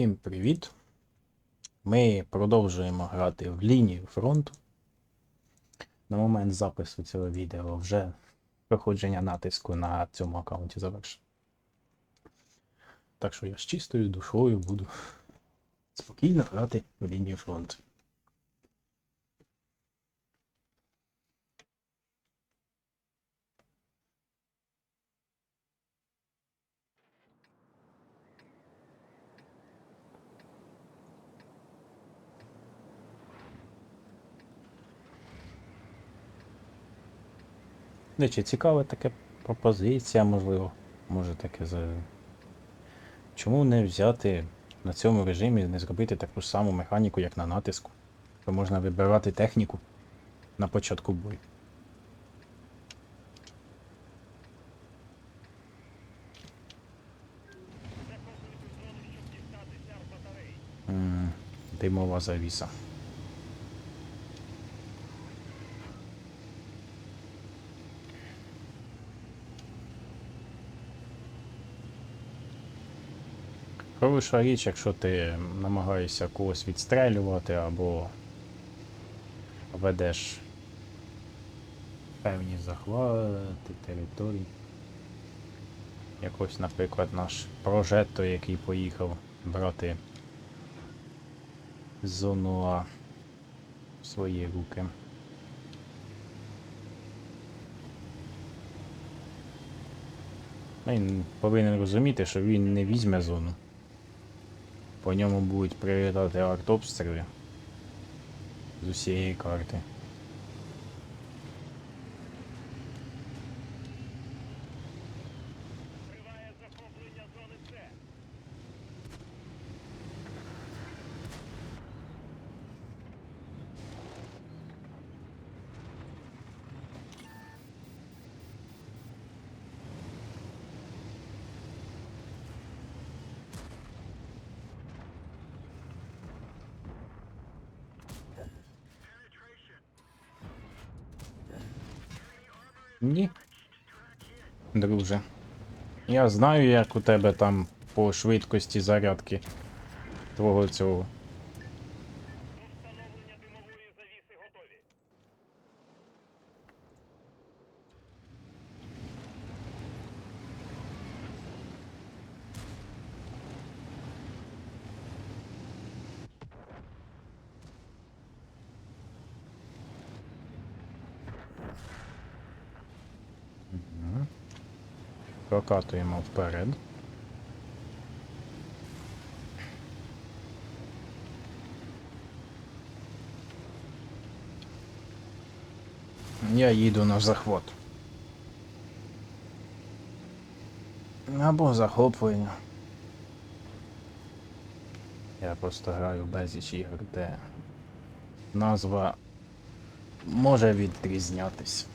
Всім привіт! Ми продовжуємо грати в лінію фронту. На момент запису цього відео вже проходження натиску на цьому аккаунті завершено. Так що я з чистою душою буду спокійно грати в лінію фронту. Де чи цікава така пропозиція, можливо. Може таке за. Чому не взяти на цьому режимі, не зробити таку саму механіку, як на натиску? То можна вибирати техніку на початку бою. Димова завіса. Хороша річ, якщо ти намагаєшся когось відстрелювати або ведеш певні захвати територій. Якось, наприклад, наш прожетто, який поїхав брати зону А в свої руки. Він повинен розуміти, що він не візьме зону. По ньому будуть прилітати артобстріли з усієї карти. Я знаю, як у тебе там по швидкості зарядки твого цього. Прокатуємо вперед. Я їду на захват. Або захоплення. Я просто граю безліч ігор, де назва може відрізнятись.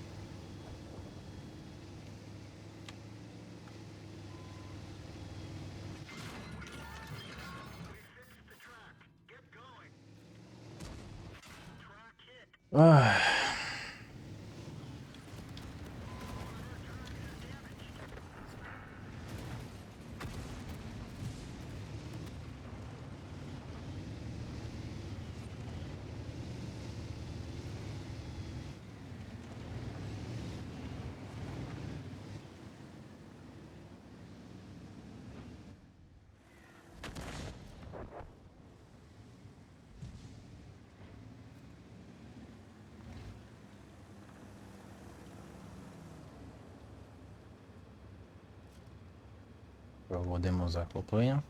Проводимо захоплення.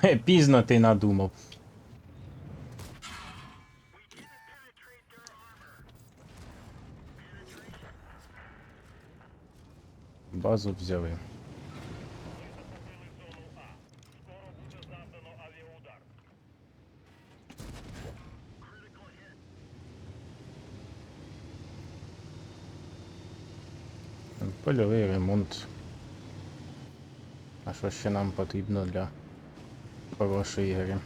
Хе, пізно ти надумав. Базу взяли. Польовий ремонт. А що ще нам потрібно для хорошої ігри?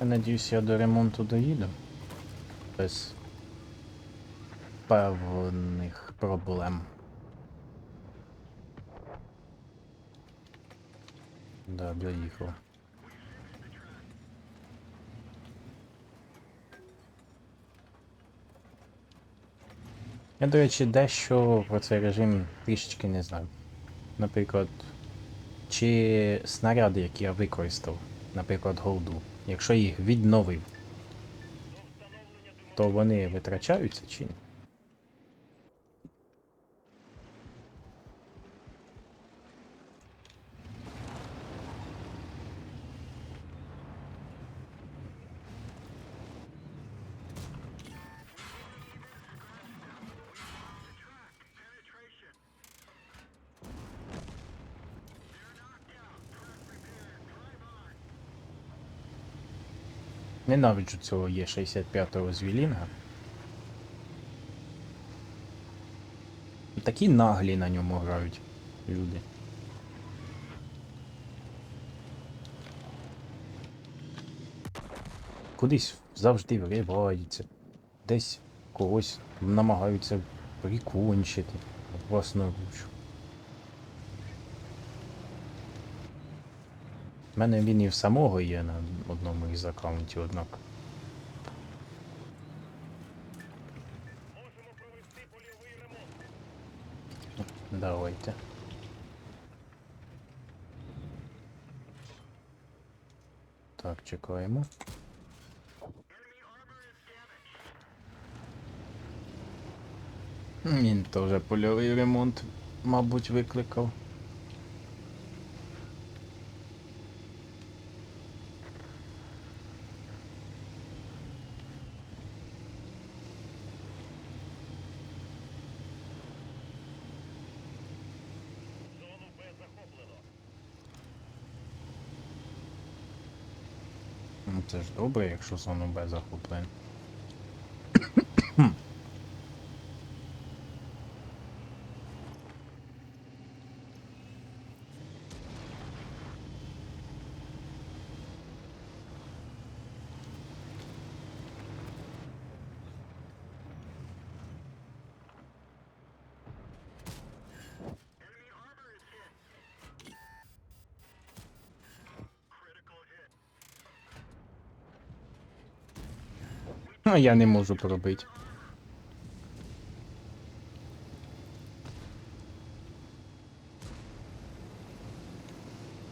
Я надіюсь, я до ремонту доїду без певних проблем. Да, доїхав. Я, до речі, дещо про цей режим трішечки не знаю. Наприклад, чи снаряди, які я використав, наприклад, голду, якщо їх відновив, то вони витрачаються чи ні? Ненавиджу цього Є65 Звілінга. Такі наглі на ньому грають люди. Кудись завжди вриваються, десь когось намагаються прикончити власноруч. У мене він і в самого є на одному із аккаунтів, однак. Давайте. Так, чекаємо. Він теж польовий ремонт, мабуть, викликав. Ну це ж добре, якщо зону Б захоплено. А я не можу пробити.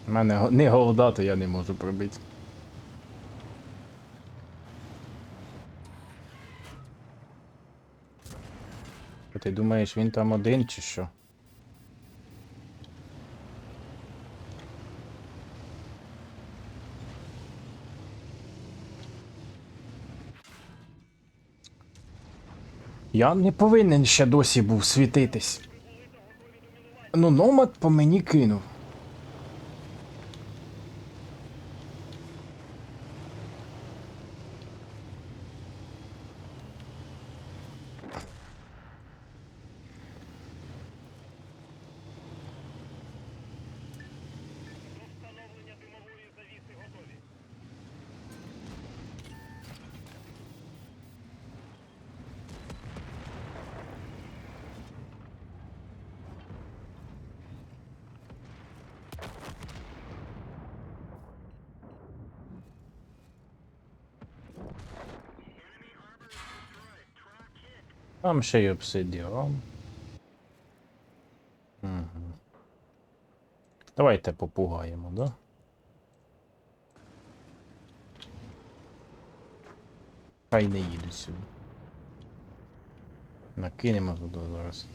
У мене не голода, то я не можу пробити. Ти думаєш, він там один чи що? Я не повинен ще досі був світитись. Ну, номад по мені кинув. Там ще й обсидіан. Угу. Давайте попугаємо, да? Хай не їде сюди. Накинемо туди зараз.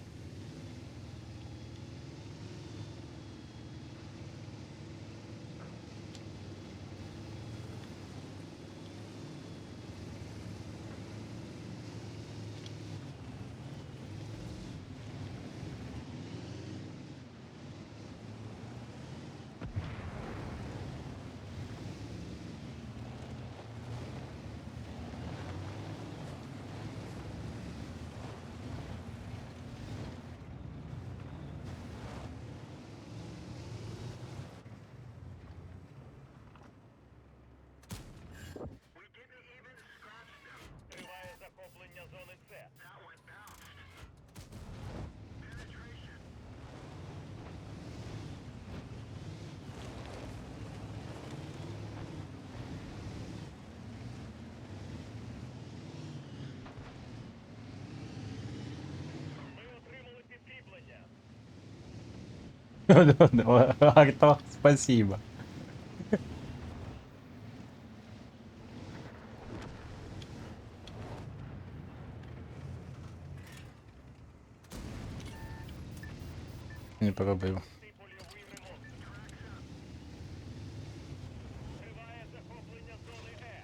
Арто, спасибо. Не поробив. Ти польовий ремонт. Триває захоплення зони Е.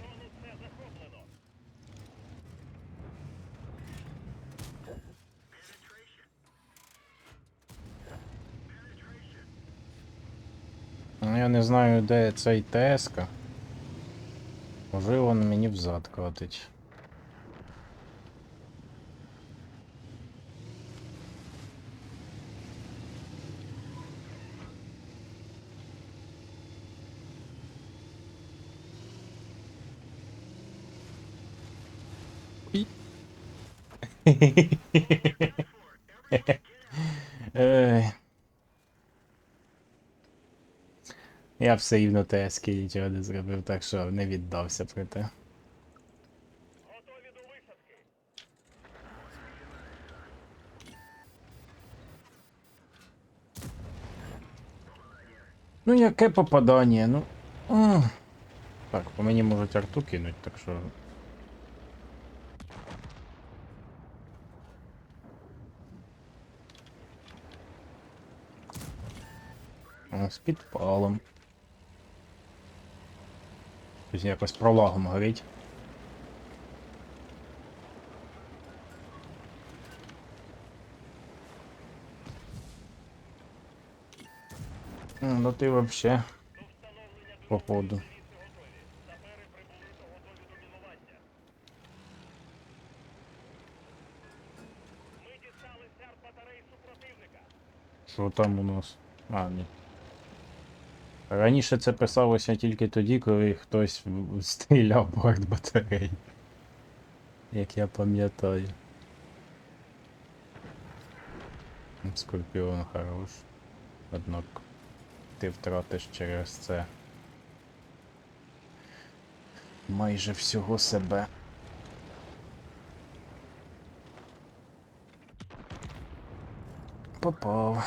Зону С захоплено. Ну, Я не знаю, де цей ТСК. Можливо, він мені взад катить. Ой. Я все рівно ТСК нічого не зробив, так що не віддався до висадки. Ну, яке попадання, ну. м. Так, по мені можуть арту кинуть, так що. О, з підпалом. Тобто якось пролагом горить. М, Ну ти вообще встановлення походу. Що там у нас? А, ні. Раніше це писалося тільки тоді, коли хтось стріляв борт батарей. Як я пам'ятаю. Скорпіон хорош. Однак ти втратиш через це майже всього себе. Попав.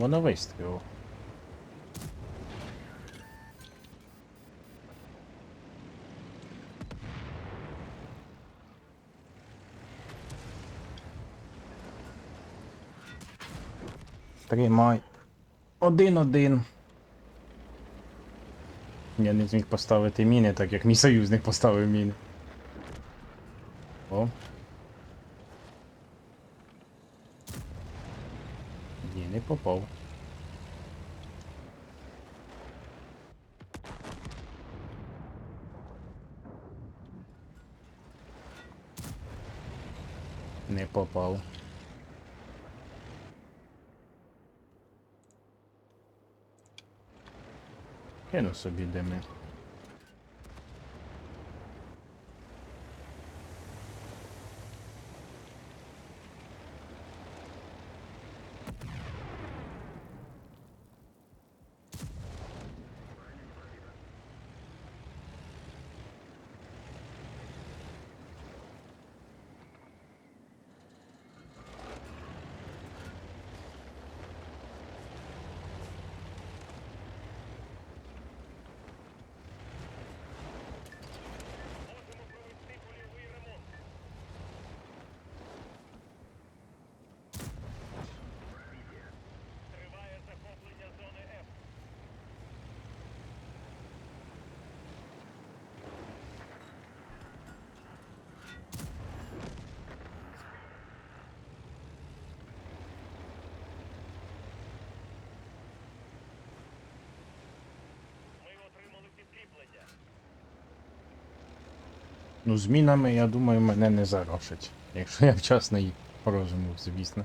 Воно вистрілило. Тримай. Один-один. Я не зміг поставити міни, так як мій союзник поставив міни. О. Ні, не попав. Не попав. Кину собі дими. Ну, змінами, я думаю, мене не зарошить, Якщо я вчасно їх порозумів, звісно.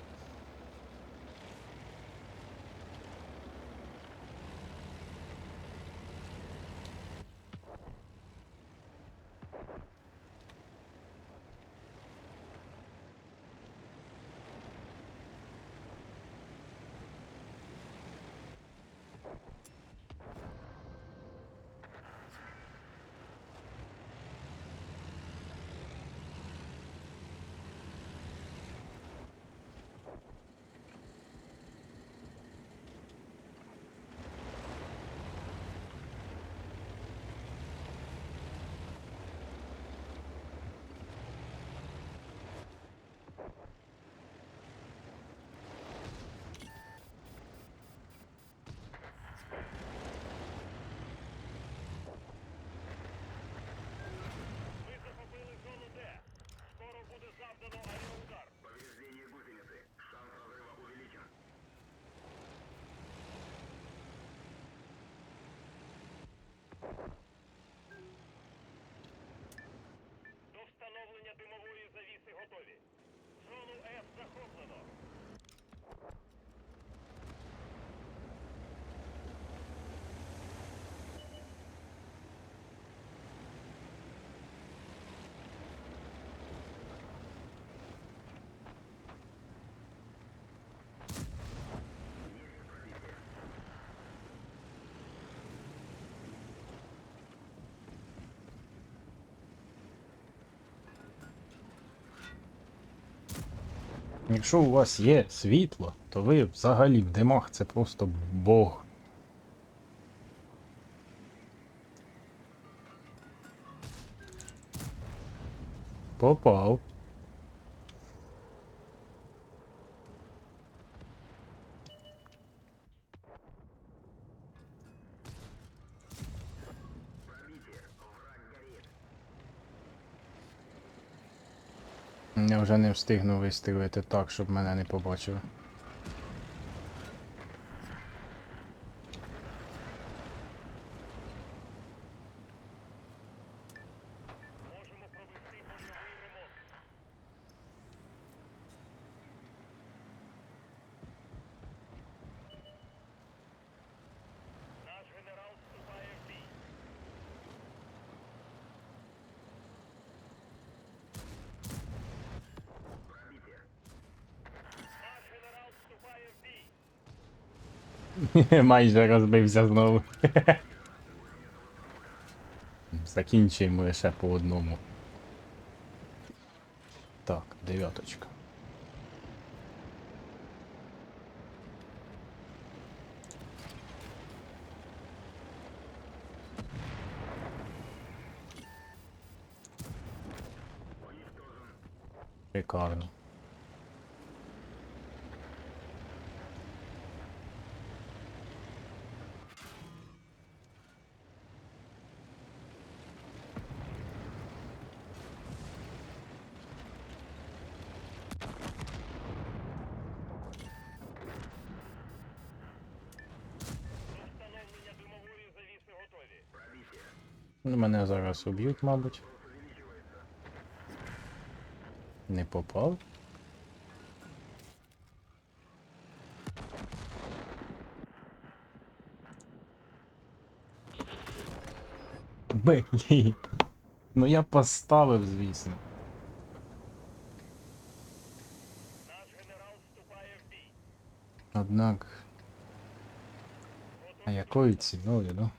Якщо у вас є світло, то ви взагалі в димах це просто Бог. Попав. Не встигну вистрілити так, щоб мене не побачили. Можемо провести польовий ремонт. Наш генерал вступає в бій. Наш генерал вступає в бій. Майже розбився знову. Закінчуємо лише по одному. Так, дев'яточка. Шикарно. Мене зараз уб'ють, мабуть. Не попав. Блін. Ну я поставив, звісно. Однак. А якою ціною, ну?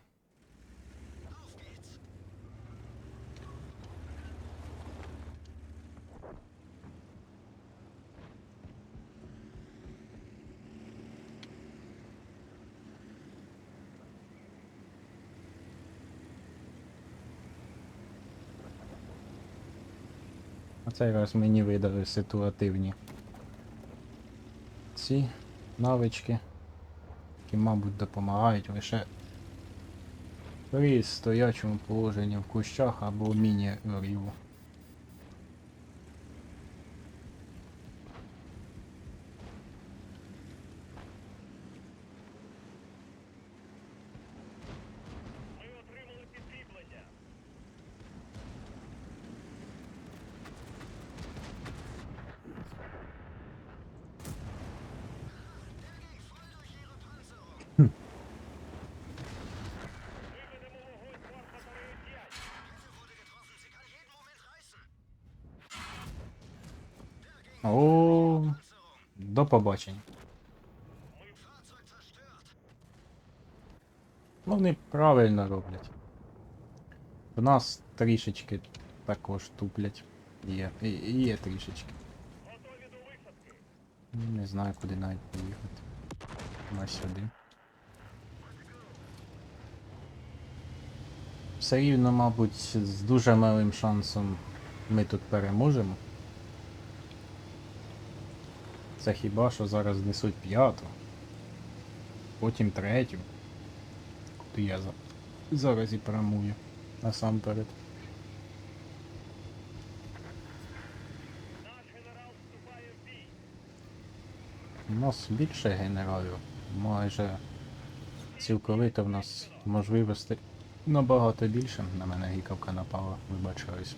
Цей раз мені видали ситуативні ці навички, які, мабуть, допомагають лише при стоячому положенні в кущах або міні-ріву. Ми отримали підкріплення. О, до побачення. Ну, вони правильно роблять. В нас трішечки також туплять. Є, і є трішечки. Не знаю, куди навіть поїхати. На сюди. Все рівно, мабуть, з дуже малим шансом ми тут переможемо. Це хіба що зараз несуть п'яту, потім третю. Куди я зараз і прямую насамперед. У нас більше генералів. Майже цілковито в нас можливостей набагато більше. На мене гікавка напала, вибачаюсь.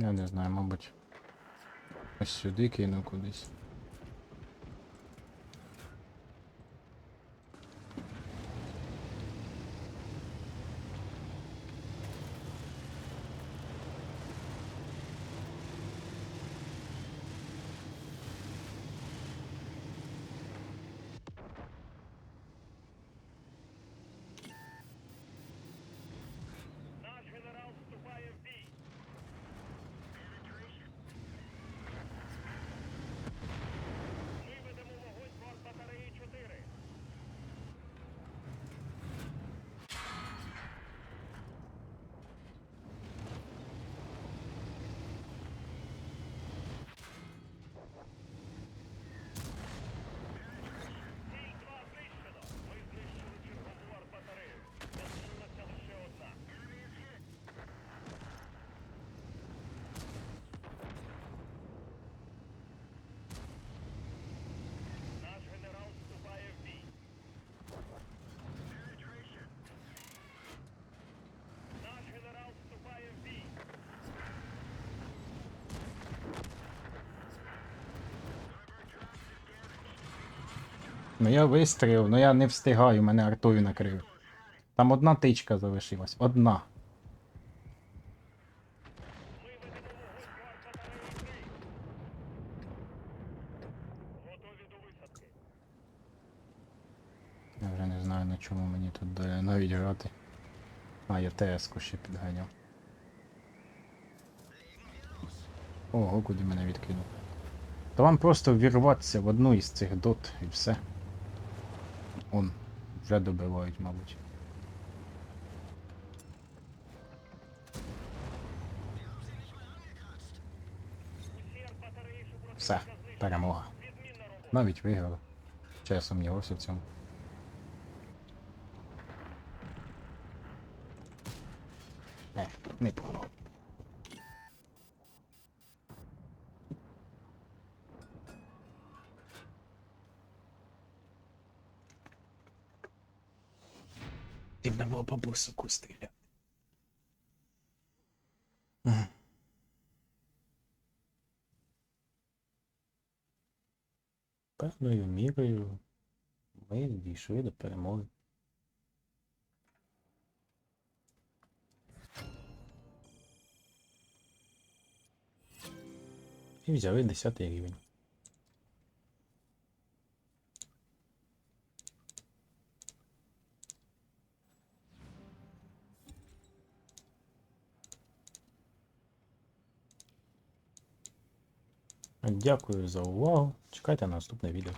Я не знаю, мабуть. Ось сюди кину кудись. Ну я вистрілив, ну я не встигаю, мене артою накрив. Там одна тичка залишилась. Одна. Виведемо вогонь по батареї 3. Готові до висадки. Я вже не знаю на чому мені тут далі навіть грати. А, я ТС-ку ще підганяв. Ого, куди мене відкинув. Та вам просто вірватися в одну із цих дот і все. Он, вже добивають, мабуть. Все, перемога. Навіть виграли. Ще я сумнівався в цьому. Не, не було. Дивно було по бусику стріляти. Певною мірою ми дійшли до перемоги. І взяли 10 рівень. Дякую за увагу. Чекайте на наступне відео.